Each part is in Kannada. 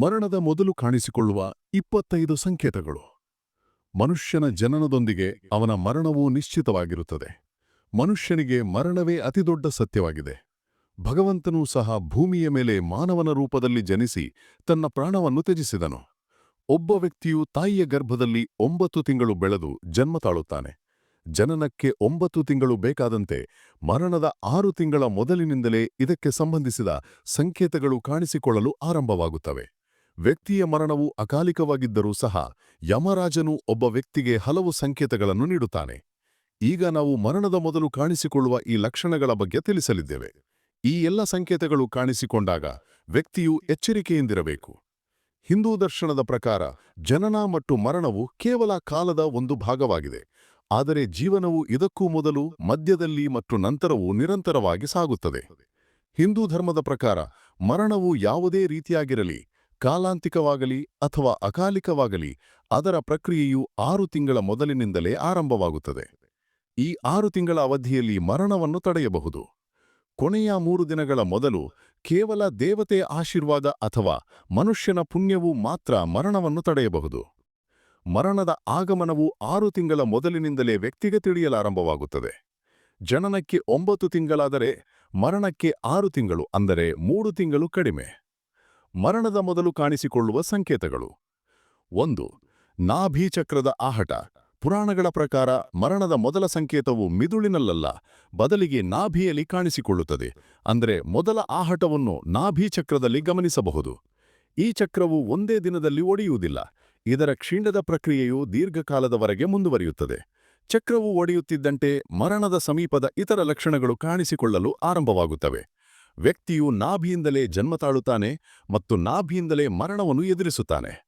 ಮರಣದ ಮೊದಲು ಕಾಣಿಸಿಕೊಳ್ಳುವ ಇಪ್ಪತ್ತೈದು ಸಂಕೇತಗಳು. ಮನುಷ್ಯನ ಜನನದೊಂದಿಗೆ ಅವನ ಮರಣವು ನಿಶ್ಚಿತವಾಗಿರುತ್ತದೆ. ಮನುಷ್ಯನಿಗೆ ಮರಣವೇ ಅತಿದೊಡ್ಡ ಸತ್ಯವಾಗಿದೆ. ಭಗವಂತನೂ ಸಹ ಭೂಮಿಯ ಮೇಲೆ ಮಾನವನ ರೂಪದಲ್ಲಿ ಜನಿಸಿ ತನ್ನ ಪ್ರಾಣವನ್ನು ತ್ಯಜಿಸಿದನು. ಒಬ್ಬ ವ್ಯಕ್ತಿಯು ತಾಯಿಯ ಗರ್ಭದಲ್ಲಿ ಒಂಬತ್ತು ತಿಂಗಳು ಬೆಳೆದು ಜನ್ಮ ತಾಳುತ್ತಾನೆ. ಜನನಕ್ಕೆ ಒಂಬತ್ತು ತಿಂಗಳು ಬೇಕಾದಂತೆ ಮರಣದ ಆರು ತಿಂಗಳ ಮೊದಲಿನಿಂದಲೇ ಇದಕ್ಕೆ ಸಂಬಂಧಿಸಿದ ಸಂಕೇತಗಳು ಕಾಣಿಸಿಕೊಳ್ಳಲು ಆರಂಭವಾಗುತ್ತವೆ. ವ್ಯಕ್ತಿಯ ಮರಣವು ಅಕಾಲಿಕವಾಗಿದ್ದರೂ ಸಹ ಯಮರಾಜನು ಒಬ್ಬ ವ್ಯಕ್ತಿಗೆ ಹಲವು ಸಂಕೇತಗಳನ್ನು ನೀಡುತ್ತಾನೆ. ಈಗ ನಾವು ಮರಣದ ಮೊದಲು ಕಾಣಿಸಿಕೊಳ್ಳುವ ಈ ಲಕ್ಷಣಗಳ ಬಗ್ಗೆ ತಿಳಿಸಲಿದ್ದೇವೆ. ಈ ಎಲ್ಲ ಸಂಕೇತಗಳು ಕಾಣಿಸಿಕೊಂಡಾಗ ವ್ಯಕ್ತಿಯು ಎಚ್ಚರಿಕೆಯಿಂದಿರಬೇಕು. ಹಿಂದೂ ದರ್ಶನದ ಪ್ರಕಾರ ಜನನ ಮತ್ತು ಮರಣವು ಕೇವಲ ಕಾಲದ ಒಂದು ಭಾಗವಾಗಿದೆ. ಆದರೆ ಜೀವನವು ಇದಕ್ಕೂ ಮೊದಲು, ಮಧ್ಯದಲ್ಲಿ ಮತ್ತು ನಂತರವೂ ನಿರಂತರವಾಗಿ ಸಾಗುತ್ತದೆ. ಹಿಂದೂ ಧರ್ಮದ ಪ್ರಕಾರ ಮರಣವು ಯಾವುದೇ ರೀತಿಯಾಗಿರಲಿ ಕಾಲಾಂತಿಕವಾಗಲಿ ಅಥವಾ ಅಕಾಲಿಕವಾಗಲಿ, ಅದರ ಪ್ರಕ್ರಿಯೆಯು ಆರು ತಿಂಗಳ ಮೊದಲಿನಿಂದಲೇ ಆರಂಭವಾಗುತ್ತದೆ. ಈ ಆರು ತಿಂಗಳ ಅವಧಿಯಲ್ಲಿ ಮರಣವನ್ನು ತಡೆಯಬಹುದು. ಕೊನೆಯ ಮೂರು ದಿನಗಳ ಮೊದಲು ಕೇವಲ ದೇವತೆಯ ಆಶೀರ್ವಾದ ಅಥವಾ ಮನುಷ್ಯನ ಪುಣ್ಯವು ಮಾತ್ರ ಮರಣವನ್ನು ತಡೆಯಬಹುದು. ಮರಣದ ಆಗಮನವು ಆರು ತಿಂಗಳ ಮೊದಲಿನಿಂದಲೇ ವ್ಯಕ್ತಿಗೆ ತಿಳಿಯಲಾರಂಭವಾಗುತ್ತದೆ. ಜನನಕ್ಕೆ ಒಂಬತ್ತು ತಿಂಗಳಾದರೆ ಮರಣಕ್ಕೆ ಆರು ತಿಂಗಳು ಅಂದರೆ ಮೂರು ತಿಂಗಳು ಕಡಿಮೆ. ಮರಣದ ಮೊದಲು ಕಾಣಿಸಿಕೊಳ್ಳುವ ಸಂಕೇತಗಳು. ಒಂದು, ನಾಭೀಚಕ್ರದ ಆಹಟ. ಪುರಾಣಗಳ ಪ್ರಕಾರ ಮರಣದ ಮೊದಲ ಸಂಕೇತವು ಮಿದುಳಿನಲ್ಲಲ್ಲ, ಬದಲಿಗೆ ನಾಭಿಯಲ್ಲಿ ಕಾಣಿಸಿಕೊಳ್ಳುತ್ತದೆ. ಅಂದರೆ ಮೊದಲ ಆಹಟವನ್ನು ನಾಭೀಚಕ್ರದಲ್ಲಿ ಗಮನಿಸಬಹುದು. ಈ ಚಕ್ರವು ಒಂದೇ ದಿನದಲ್ಲಿ ಒಡೆಯುವುದಿಲ್ಲ. ಇದರ ಕ್ಷೀಣದ ಪ್ರಕ್ರಿಯೆಯು ದೀರ್ಘಕಾಲದವರೆಗೆ ಮುಂದುವರಿಯುತ್ತದೆ. ಚಕ್ರವು ಒಡೆಯುತ್ತಿದ್ದಂತೆ ಮರಣದ ಸಮೀಪದ ಇತರ ಲಕ್ಷಣಗಳು ಕಾಣಿಸಿಕೊಳ್ಳಲು ಆರಂಭವಾಗುತ್ತವೆ. ವ್ಯಕ್ತಿಯು ನಾಭಿಯಿಂದಲೇ ಜನ್ಮ ತಾಳುತ್ತಾನೆ ಮತ್ತು ನಾಭಿಯಿಂದಲೇ ಮರಣವನ್ನು ಎದುರಿಸುತ್ತಾನೆ.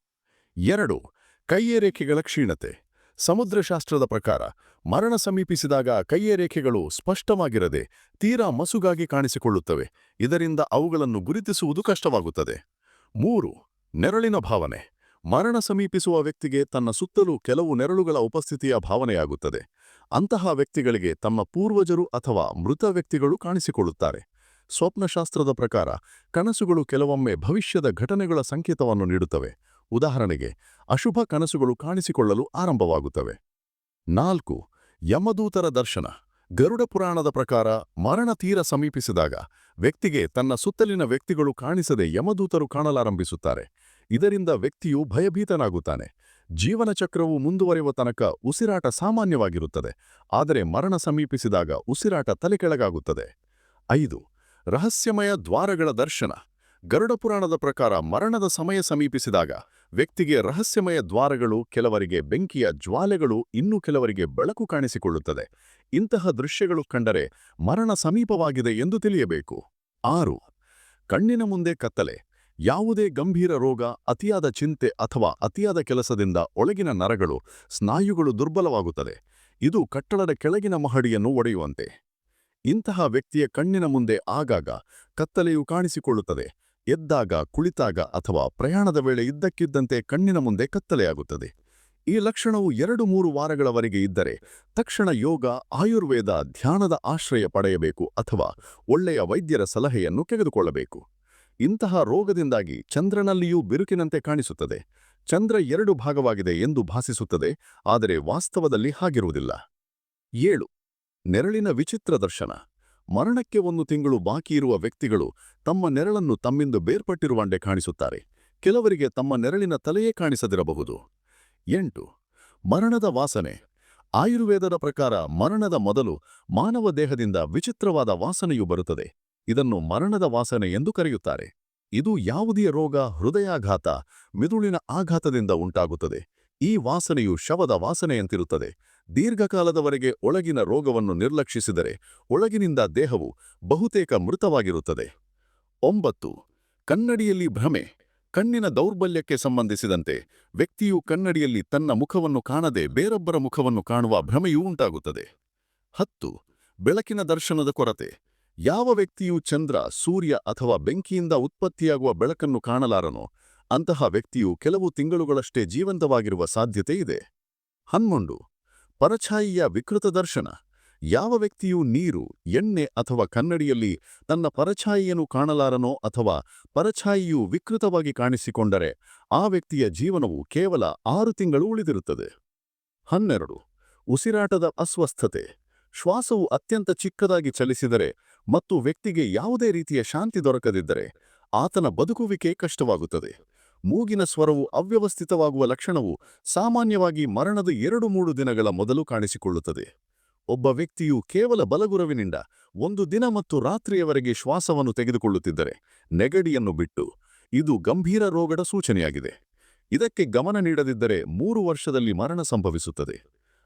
ಎರಡು, ಕೈಯರೇಖೆಗಳ ಕ್ಷೀಣತೆ. ಸಮುದ್ರಶಾಸ್ತ್ರದ ಪ್ರಕಾರ, ಮರಣ ಸಮೀಪಿಸಿದಾಗ ಕೈಯರೇಖೆಗಳು ಸ್ಪಷ್ಟವಾಗಿರದೆ ತೀರಾ ಮಸುಗಾಗಿ ಕಾಣಿಸಿಕೊಳ್ಳುತ್ತವೆ. ಇದರಿಂದ ಅವುಗಳನ್ನು ಗುರುತಿಸುವುದು ಕಷ್ಟವಾಗುತ್ತದೆ. ಮೂರು, ನೆರಳಿನ ಭಾವನೆ. ಮರಣ ಸಮೀಪಿಸುವ ವ್ಯಕ್ತಿಗೆ ತನ್ನ ಸುತ್ತಲೂ ಕೆಲವು ನೆರಳುಗಳ ಉಪಸ್ಥಿತಿಯ ಭಾವನೆಯಾಗುತ್ತದೆ. ಅಂತಹ ವ್ಯಕ್ತಿಗಳಿಗೆ ತಮ್ಮ ಪೂರ್ವಜರು ಅಥವಾ ಮೃತ ವ್ಯಕ್ತಿಗಳು ಕಾಣಿಸಿಕೊಳ್ಳುತ್ತಾರೆ. ಸ್ವಪ್ನಶಾಸ್ತ್ರದ ಪ್ರಕಾರ, ಕನಸುಗಳು ಕೆಲವೊಮ್ಮೆ ಭವಿಷ್ಯದ ಘಟನೆಗಳ ಸಂಕೇತವನ್ನು ನೀಡುತ್ತವೆ. ಉದಾಹರಣೆಗೆ, ಅಶುಭ ಕನಸುಗಳು ಕಾಣಿಸಿಕೊಳ್ಳಲು ಆರಂಭವಾಗುತ್ತವೆ. ನಾಲ್ಕು, ಯಮದೂತರ ದರ್ಶನ. ಗರುಡ ಪುರಾಣದ ಪ್ರಕಾರ, ಮರಣ ತೀರ ಸಮೀಪಿಸಿದಾಗ, ವ್ಯಕ್ತಿಗೆ ತನ್ನ ಸುತ್ತಲಿನ ವ್ಯಕ್ತಿಗಳು ಕಾಣಿಸದೆ ಯಮದೂತರು ಕಾಣಲಾರಂಭಿಸುತ್ತಾರೆ. ಇದರಿಂದ ವ್ಯಕ್ತಿಯು ಭಯಭೀತನಾಗುತ್ತಾನೆ. ಜೀವನ ಚಕ್ರವು ಮುಂದುವರೆಯುವ ತನಕ ಉಸಿರಾಟ ಸಾಮಾನ್ಯವಾಗಿರುತ್ತದೆ. ಆದರೆ ಮರಣ ಸಮೀಪಿಸಿದಾಗ ಉಸಿರಾಟ ತಲೆಕೆಳಗಾಗುತ್ತದೆ. ಐದು ರಹಸ್ಯಮಯ ದ್ವಾರಗಳ ದರ್ಶನ. ಗರುಡ ಪುರಾಣದ ಪ್ರಕಾರ ಮರಣದ ಸಮಯ ಸಮೀಪಿಸಿದಾಗ ವ್ಯಕ್ತಿಗೆ ರಹಸ್ಯಮಯ ದ್ವಾರಗಳು, ಕೆಲವರಿಗೆ ಬೆಂಕಿಯ ಜ್ವಾಲೆಗಳು, ಇನ್ನೂ ಕೆಲವರಿಗೆ ಬೆಳಕು ಕಾಣಿಸಿಕೊಳ್ಳುತ್ತದೆ. ಇಂತಹ ದೃಶ್ಯಗಳು ಕಂಡರೆ ಮರಣ ಸಮೀಪವಾಗಿದೆ ಎಂದು ತಿಳಿಯಬೇಕು. ಆರು. ಕಣ್ಣಿನ ಮುಂದೆ ಕತ್ತಲೆ. ಯಾವುದೇ ಗಂಭೀರ ರೋಗ, ಅತಿಯಾದ ಚಿಂತೆ ಅಥವಾ ಅತಿಯಾದ ಕೆಲಸದಿಂದ ಒಳಗಿನ ನರಗಳು, ಸ್ನಾಯುಗಳು ದುರ್ಬಲವಾಗುತ್ತದೆ. ಇದು ಕಟ್ಟಡದ ಕೆಳಗಿನ ಮಹಡಿಯನ್ನು ಒಡೆಯುವಂತೆ. ಇಂತಹ ವ್ಯಕ್ತಿಯ ಕಣ್ಣಿನ ಮುಂದೆ ಆಗಾಗ ಕತ್ತಲೆಯು ಕಾಣಿಸಿಕೊಳ್ಳುತ್ತದೆ. ಎದ್ದಾಗ, ಕುಳಿತಾಗ ಅಥವಾ ಪ್ರಯಾಣದ ವೇಳೆ ಇದ್ದಕ್ಕಿದ್ದಂತೆ ಕಣ್ಣಿನ ಮುಂದೆ ಕತ್ತಲೆಯಾಗುತ್ತದೆ. ಈ ಲಕ್ಷಣವು ಎರಡು ಮೂರು ವಾರಗಳವರೆಗೆ ಇದ್ದರೆ ತಕ್ಷಣ ಯೋಗ, ಆಯುರ್ವೇದ, ಧ್ಯಾನದ ಆಶ್ರಯ ಪಡೆಯಬೇಕು ಅಥವಾ ಒಳ್ಳೆಯ ವೈದ್ಯರ ಸಲಹೆಯನ್ನು ತೆಗೆದುಕೊಳ್ಳಬೇಕು. ಇಂತಹ ರೋಗದಿಂದಾಗಿ ಚಂದ್ರನಲ್ಲಿಯೂ ಬಿರುಕಿನಂತೆ ಕಾಣಿಸುತ್ತದೆ. ಚಂದ್ರ ಎರಡು ಭಾಗವಾಗಿದೆ ಎಂದು ಭಾಸಿಸುತ್ತದೆ, ಆದರೆ ವಾಸ್ತವದಲ್ಲಿ ಹಾಗಿರುವುದಿಲ್ಲ. ಏಳು. ನೆರಳಿನ ವಿಚಿತ್ರ ದರ್ಶನ. ಮರಣಕ್ಕೆ ಒಂದು ತಿಂಗಳು ಬಾಕಿ ಇರುವ ವ್ಯಕ್ತಿಗಳು ತಮ್ಮ ನೆರಳನ್ನು ತಮ್ಮಿಂದ ಬೇರ್ಪಟ್ಟಿರುವಂಡೆ ಕಾಣಿಸುತ್ತಾರೆ. ಕೆಲವರಿಗೆ ತಮ್ಮ ನೆರಳಿನ ತಲೆಯೇ ಕಾಣಿಸದಿರಬಹುದು. ಎಂಟು. ಮರಣದ ವಾಸನೆ. ಆಯುರ್ವೇದದ ಪ್ರಕಾರ ಮರಣದ ಮೊದಲು ಮಾನವ ದೇಹದಿಂದ ವಿಚಿತ್ರವಾದ ವಾಸನೆಯು ಬರುತ್ತದೆ. ಇದನ್ನು ಮರಣದ ವಾಸನೆ ಎಂದು ಕರೆಯುತ್ತಾರೆ. ಇದು ಯಾವುದೇ ರೋಗ, ಹೃದಯಾಘಾತ, ಮಿದುಳಿನ ಆಘಾತದಿಂದ ಉಂಟಾಗುತ್ತದೆ. ಈ ವಾಸನೆಯು ಶವದ ವಾಸನೆಯಂತಿರುತ್ತದೆ. ದೀರ್ಘಕಾಲದವರೆಗೆ ಒಳಗಿನ ರೋಗವನ್ನು ನಿರ್ಲಕ್ಷಿಸಿದರೆ ಒಳಗಿನಿಂದ ದೇಹವು ಬಹುತೇಕ ಮೃತವಾಗಿರುತ್ತದೆ. ಒಂಬತ್ತು, ಕನ್ನಡಿಯಲ್ಲಿ ಭ್ರಮೆ, ಕಣ್ಣಿನ ದೌರ್ಬಲ್ಯಕ್ಕೆ ಸಂಬಂಧಿಸಿದಂತೆ ವ್ಯಕ್ತಿಯು ಕನ್ನಡಿಯಲ್ಲಿ ತನ್ನ ಮುಖವನ್ನು ಕಾಣದೆ ಬೇರೊಬ್ಬರ ಮುಖವನ್ನು ಕಾಣುವ ಭ್ರಮೆಯೂ ಉಂಟಾಗುತ್ತದೆ. ಬೆಳಕಿನ ದರ್ಶನದ ಕೊರತೆ, ಯಾವ ವ್ಯಕ್ತಿಯು ಚಂದ್ರ, ಸೂರ್ಯ ಅಥವಾ ಬೆಂಕಿಯಿಂದ ಉತ್ಪತ್ತಿಯಾಗುವ ಬೆಳಕನ್ನು ಕಾಣಲಾರನೋ ಅಂತಹ ವ್ಯಕ್ತಿಯು ಕೆಲವು ತಿಂಗಳುಗಳಷ್ಟೇ ಜೀವಂತವಾಗಿರುವ ಸಾಧ್ಯತೆ ಇದೆ. ಹನ್ನೊಂದು ಪರಛಾಯಿಯ ವಿಕೃತ ದರ್ಶನ. ಯಾವ ವ್ಯಕ್ತಿಯು ನೀರು, ಎಣ್ಣೆ ಅಥವಾ ಕನ್ನಡಿಯಲ್ಲಿ ತನ್ನ ಪರಛಾಯಿಯನ್ನು ಕಾಣಲಾರನೋ ಅಥವಾ ಪರಛಾಯಿಯು ವಿಕೃತವಾಗಿ ಕಾಣಿಸಿಕೊಂಡರೆ ಆ ವ್ಯಕ್ತಿಯ ಜೀವನವು ಕೇವಲ ಆರು ತಿಂಗಳು ಉಳಿದಿರುತ್ತದೆ. ಹನ್ನೆರಡು. ಉಸಿರಾಟದ ಅಸ್ವಸ್ಥತೆ. ಶ್ವಾಸವು ಅತ್ಯಂತ ಚಿಕ್ಕದಾಗಿ ಚಲಿಸಿದರೆ ಮತ್ತು ವ್ಯಕ್ತಿಗೆ ಯಾವುದೇ ರೀತಿಯ ಶಾಂತಿ ದೊರಕದಿದ್ದರೆ ಆತನ ಬದುಕುವಿಕೆ ಕಷ್ಟವಾಗುತ್ತದೆ. ಮೂಗಿನ ಸ್ವರವು ಅವ್ಯವಸ್ಥಿತವಾಗುವ ಲಕ್ಷಣವು ಸಾಮಾನ್ಯವಾಗಿ ಮರಣದ ಎರಡು ಮೂರು ದಿನಗಳ ಮೊದಲು ಕಾಣಿಸಿಕೊಳ್ಳುತ್ತದೆ. ಒಬ್ಬ ವ್ಯಕ್ತಿಯು ಕೇವಲ ಬಲಗುರವಿನಿಂದ ಒಂದು ದಿನ ಮತ್ತು ರಾತ್ರಿಯವರೆಗೆ ಶ್ವಾಸವನ್ನು ತೆಗೆದುಕೊಳ್ಳುತ್ತಿದ್ದರೆ ನೆಗಡಿಯನ್ನು ಬಿಟ್ಟು ಇದು ಗಂಭೀರ ರೋಗದ ಸೂಚನೆಯಾಗಿದೆ. ಇದಕ್ಕೆ ಗಮನ ನೀಡದಿದ್ದರೆ ಮೂರು ವರ್ಷದಲ್ಲಿ ಮರಣ ಸಂಭವಿಸುತ್ತದೆ.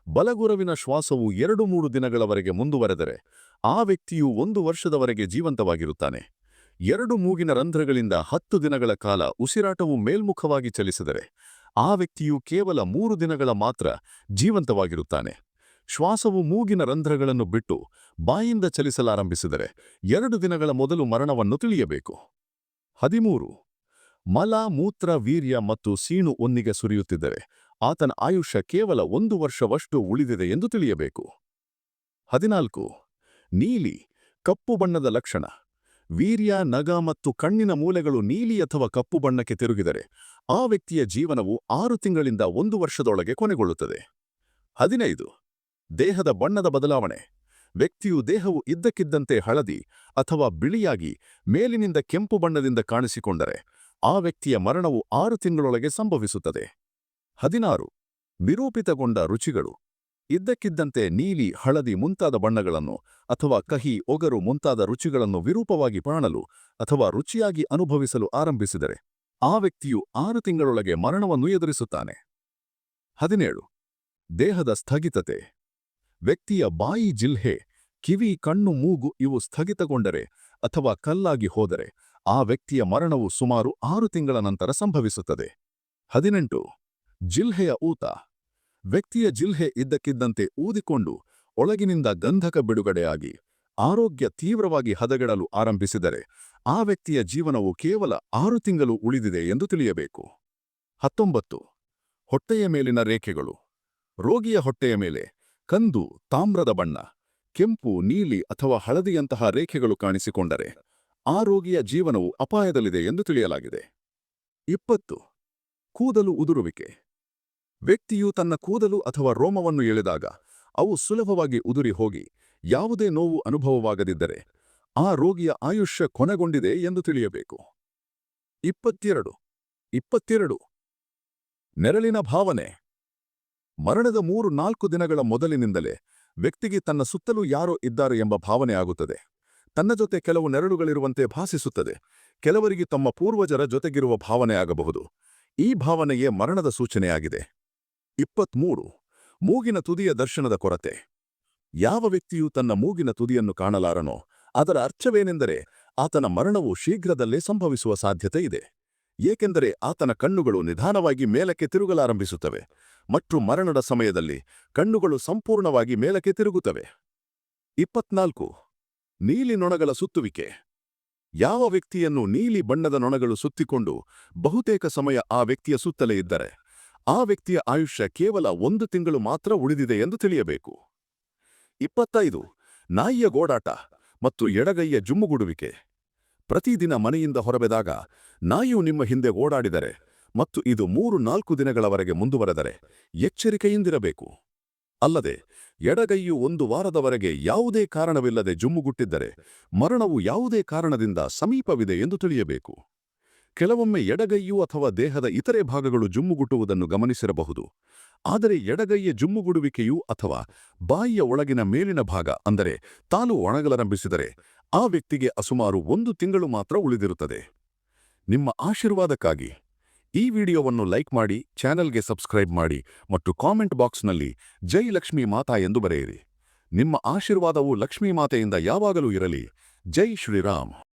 ಬಲಗುರವಿನ ಶ್ವಾಸವು ಎರಡು ಮೂರು ದಿನಗಳವರೆಗೆ ಮುಂದುವರೆದರೆ ಆ ವ್ಯಕ್ತಿಯು ಒಂದು ವರ್ಷದವರೆಗೆ ಜೀವಂತವಾಗಿರುತ್ತಾನೆ. ಎರಡು ಮೂಗಿನ ರಂಧ್ರಗಳಿಂದ ಹತ್ತು ದಿನಗಳ ಕಾಲ ಉಸಿರಾಟವು ಮೇಲ್ಮುಖವಾಗಿ ಚಲಿಸಿದರೆ ಆ ವ್ಯಕ್ತಿಯು ಕೇವಲ ಮೂರು ದಿನಗಳ ಮಾತ್ರ ಜೀವಂತವಾಗಿರುತ್ತಾನೆ. ಶ್ವಾಸವು ಮೂಗಿನ ರಂಧ್ರಗಳನ್ನು ಬಿಟ್ಟು ಬಾಯಿಂದ ಚಲಿಸಲಾರಂಭಿಸಿದರೆ ಎರಡು ದಿನಗಳ ಮೊದಲು ಮರಣವನ್ನು ತಿಳಿಯಬೇಕು. ಹದಿಮೂರು. ಮಲ, ಮೂತ್ರ, ವೀರ್ಯ ಮತ್ತು ಸೀಣು ಒನ್ನಿಗೆ ಸುರಿಯುತ್ತಿದ್ದರೆ ಆತನ ಆಯುಷ್ಯ ಕೇವಲ ಒಂದು ವರ್ಷವಷ್ಟು ಉಳಿದಿದೆ ಎಂದು ತಿಳಿಯಬೇಕು. ಹದಿನಾಲ್ಕು. ನೀಲಿ, ಕಪ್ಪು ಬಣ್ಣದ ಲಕ್ಷಣ. ವೀರ್ಯ, ನಗ ಮತ್ತು ಕಣ್ಣಿನ ಮೂಲೆಗಳು ನೀಲಿ ಅಥವಾ ಕಪ್ಪು ಬಣ್ಣಕ್ಕೆ ತಿರುಗಿದರೆ ಆ ವ್ಯಕ್ತಿಯ ಜೀವನವು ಆರು ತಿಂಗಳಿಂದ ಒಂದು ವರ್ಷದೊಳಗೆ ಕೊನೆಗೊಳ್ಳುತ್ತದೆ. ಹದಿನೈದು. ದೇಹದ ಬಣ್ಣದ ಬದಲಾವಣೆ. ವ್ಯಕ್ತಿಯು ದೇಹವು ಇದ್ದಕ್ಕಿದ್ದಂತೆ ಹಳದಿ ಅಥವಾ ಬಿಳಿಯಾಗಿ ಮೇಲಿನಿಂದ ಕೆಂಪು ಬಣ್ಣದಿಂದ ಕಾಣಿಸಿಕೊಂಡರೆ ಆ ವ್ಯಕ್ತಿಯ ಮರಣವು ಆರು ತಿಂಗಳೊಳಗೆ ಸಂಭವಿಸುತ್ತದೆ. ಹದಿನಾರು. ವಿರೂಪಿತಗೊಂಡ ರುಚಿಗಳು. ಇದ್ದಕ್ಕಿದ್ದಂತೆ ನೀಲಿ, ಹಳದಿ ಮುಂತಾದ ಬಣ್ಣಗಳನ್ನು ಅಥವಾ ಕಹಿ, ಒಗರು ಮುಂತಾದ ರುಚಿಗಳನ್ನು ವಿರೂಪವಾಗಿ ಕಾಣಲು ಅಥವಾ ರುಚಿಯಾಗಿ ಅನುಭವಿಸಲು ಆರಂಭಿಸಿದರೆ ಆ ವ್ಯಕ್ತಿಯು ಆರು ತಿಂಗಳೊಳಗೆ ಮರಣವನ್ನು ಎದುರಿಸುತ್ತಾನೆ. ಹದಿನೇಳು. ದೇಹದ ಸ್ಥಗಿತತೆ. ವ್ಯಕ್ತಿಯ ಬಾಯಿ ಜಿಲ್ಹೆ, ಕಿವಿ, ಕಣ್ಣು, ಮೂಗು ಇವು ಸ್ಥಗಿತಗೊಂಡರೆ ಅಥವಾ ಕಲ್ಲಾಗಿ ಹೋದರೆ ಆ ವ್ಯಕ್ತಿಯ ಮರಣವು ಸುಮಾರು ಆರು ತಿಂಗಳ ನಂತರ ಸಂಭವಿಸುತ್ತದೆ. ಹದಿನೆಂಟು. ಜಿಲ್ಹೆಯ ಊತ. ವ್ಯಕ್ತಿಯ ಜಿಲ್ಹೆ ಇದ್ದಕ್ಕಿದ್ದಂತೆ ಊದಿಕೊಂಡು ಒಳಗಿನಿಂದ ಗಂಧಕ ಬಿಡುಗಡೆಯಾಗಿ ಆರೋಗ್ಯ ತೀವ್ರವಾಗಿ ಹದಗೆಡಲು ಆರಂಭಿಸಿದರೆ ಆ ವ್ಯಕ್ತಿಯ ಜೀವನವು ಕೇವಲ ಆರು ತಿಂಗಳು ಉಳಿದಿದೆ ಎಂದು ತಿಳಿಯಬೇಕು. ಹತ್ತೊಂಬತ್ತು. ಹೊಟ್ಟೆಯ ಮೇಲಿನ ರೇಖೆಗಳು. ರೋಗಿಯ ಹೊಟ್ಟೆಯ ಮೇಲೆ ಕಂದು, ತಾಮ್ರದ ಬಣ್ಣ, ಕೆಂಪು, ನೀಲಿ ಅಥವಾ ಹಳದಿಯಂತಹ ರೇಖೆಗಳು ಕಾಣಿಸಿಕೊಂಡರೆ ಆ ರೋಗಿಯ ಜೀವನವು ಅಪಾಯದಲ್ಲಿದೆ ಎಂದು ತಿಳಿಯಲಾಗಿದೆ. ಇಪ್ಪತ್ತು. ಕೂದಲು ಉದುರುವಿಕೆ. ವ್ಯಕ್ತಿಯು ತನ್ನ ಕೂದಲು ಅಥವಾ ರೋಮವನ್ನು ಎಳೆದಾಗ ಅವು ಸುಲಭವಾಗಿ ಉದುರಿ ಹೋಗಿ ಯಾವುದೇ ನೋವು ಅನುಭವವಾಗದಿದ್ದರೆ ಆ ರೋಗಿಯ ಆಯುಷ್ಯ ಕೊನೆಗೊಂಡಿದೆ ಎಂದು ತಿಳಿಯಬೇಕು. ಇಪ್ಪತ್ತೆರಡು. ಇಪ್ಪತ್ತೆರಡು. ನೆರಳಿನ ಭಾವನೆ. ಮರಣದ ಮೂರು ನಾಲ್ಕು ದಿನಗಳ ಮೊದಲಿನಿಂದಲೇ ವ್ಯಕ್ತಿಗೆ ತನ್ನ ಸುತ್ತಲೂ ಯಾರೋ ಇದ್ದಾರೆ ಎಂಬ ಭಾವನೆ ಆಗುತ್ತದೆ. ತನ್ನ ಜೊತೆ ಕೆಲವು ನೆರಳುಗಳಿರುವಂತೆ ಭಾಸಿಸುತ್ತದೆ. ಕೆಲವರಿಗೆ ತಮ್ಮ ಪೂರ್ವಜರ ಜೊತೆಗಿರುವ ಭಾವನೆ ಆಗಬಹುದು. ಈ ಭಾವನೆಯೇ ಮರಣದ ಸೂಚನೆಯಾಗಿದೆ. ಇಪ್ಪತ್ಮೂರು. ಮೂಗಿನ ತುದಿಯ ದರ್ಶನದ ಕೊರತೆ. ಯಾವ ವ್ಯಕ್ತಿಯು ತನ್ನ ಮೂಗಿನ ತುದಿಯನ್ನು ಕಾಣಲಾರನೋ, ಅದರ ಅರ್ಥವೇನೆಂದರೆ ಆತನ ಮರಣವು ಶೀಘ್ರದಲ್ಲೇ ಸಂಭವಿಸುವ ಸಾಧ್ಯತೆ ಇದೆ. ಏಕೆಂದರೆ ಆತನ ಕಣ್ಣುಗಳು ನಿಧಾನವಾಗಿ ಮೇಲಕ್ಕೆ ತಿರುಗಲಾರಂಭಿಸುತ್ತವೆ ಮತ್ತು ಮರಣದ ಸಮಯದಲ್ಲಿ ಕಣ್ಣುಗಳು ಸಂಪೂರ್ಣವಾಗಿ ಮೇಲಕ್ಕೆ ತಿರುಗುತ್ತವೆ. ಇಪ್ಪತ್ನಾಲ್ಕು. ನೀಲಿ ನೊಣಗಳ ಸುತ್ತುವಿಕೆ. ಯಾವ ವ್ಯಕ್ತಿಯನ್ನು ನೀಲಿ ಬಣ್ಣದ ನೊಣಗಳು ಸುತ್ತಿಕೊಂಡು ಬಹುತೇಕ ಸಮಯ ಆ ವ್ಯಕ್ತಿಯ ಸುತ್ತಲೇ ಇದ್ದರೆ? ಆ ವ್ಯಕ್ತಿಯ ಆಯುಷ್ಯ ಕೇವಲ ಒಂದು ತಿಂಗಳು ಮಾತ್ರ ಉಳಿದಿದೆ ಎಂದು ತಿಳಿಯಬೇಕು. ಇಪ್ಪತ್ತೈದು, ನಾಯಿಯ ಗೋಡಾಟ ಮತ್ತು ಎಡಗೈಯ ಜುಮ್ಮುಗುಡುವಿಕೆ. ಪ್ರತಿದಿನ ಮನೆಯಿಂದ ಹೊರಬೆದಾಗ ನಾಯಿಯು ನಿಮ್ಮ ಹಿಂದೆ ಓಡಾಡಿದರೆ ಮತ್ತು ಇದು ಮೂರು ನಾಲ್ಕು ದಿನಗಳವರೆಗೆ ಮುಂದುವರೆದರೆ ಎಚ್ಚರಿಕೆಯಿಂದಿರಬೇಕು. ಅಲ್ಲದೆ, ಎಡಗೈಯು ಒಂದು ವಾರದವರೆಗೆ ಯಾವುದೇ ಕಾರಣವಿಲ್ಲದೆ ಜುಮ್ಮುಗುಟ್ಟಿದ್ದರೆ ಮರಣವು ಯಾವುದೇ ಕಾರಣದಿಂದ ಸಮೀಪವಿದೆ ಎಂದು ತಿಳಿಯಬೇಕು. ಕೆಲವೊಮ್ಮೆ ಎಡಗೈಯು ಅಥವಾ ದೇಹದ ಇತರೆ ಭಾಗಗಳು ಜುಮ್ಮುಗುಟ್ಟುವುದನ್ನು ಗಮನಿಸಿರಬಹುದು. ಆದರೆ ಎಡಗೈಯ ಜುಮ್ಮುಗುಡುವಿಕೆಯು ಅಥವಾ ಬಾಯಿಯ ಒಳಗಿನ ಮೇಲಿನ ಭಾಗ, ಅಂದರೆ ತಾನು ಒಣಗಲರಂಭಿಸಿದರೆ ಆ ವ್ಯಕ್ತಿಗೆ ಅಸುಮಾರು ಒಂದು ತಿಂಗಳು ಮಾತ್ರ ಉಳಿದಿರುತ್ತದೆ. ನಿಮ್ಮ ಆಶೀರ್ವಾದಕ್ಕಾಗಿ ಈ ವಿಡಿಯೋವನ್ನು ಲೈಕ್ ಮಾಡಿ, ಚಾನೆಲ್ಗೆ ಸಬ್ಸ್ಕ್ರೈಬ್ ಮಾಡಿ ಮತ್ತು ಕಾಮೆಂಟ್ ಬಾಕ್ಸ್ನಲ್ಲಿ ಜೈ ಲಕ್ಷ್ಮೀ ಮಾತಾ ಎಂದು ಬರೆಯಿರಿ. ನಿಮ್ಮ ಆಶೀರ್ವಾದವು ಲಕ್ಷ್ಮೀ ಮಾತೆಯಿಂದ ಯಾವಾಗಲೂ ಇರಲಿ. ಜೈ ಶ್ರೀರಾಮ್.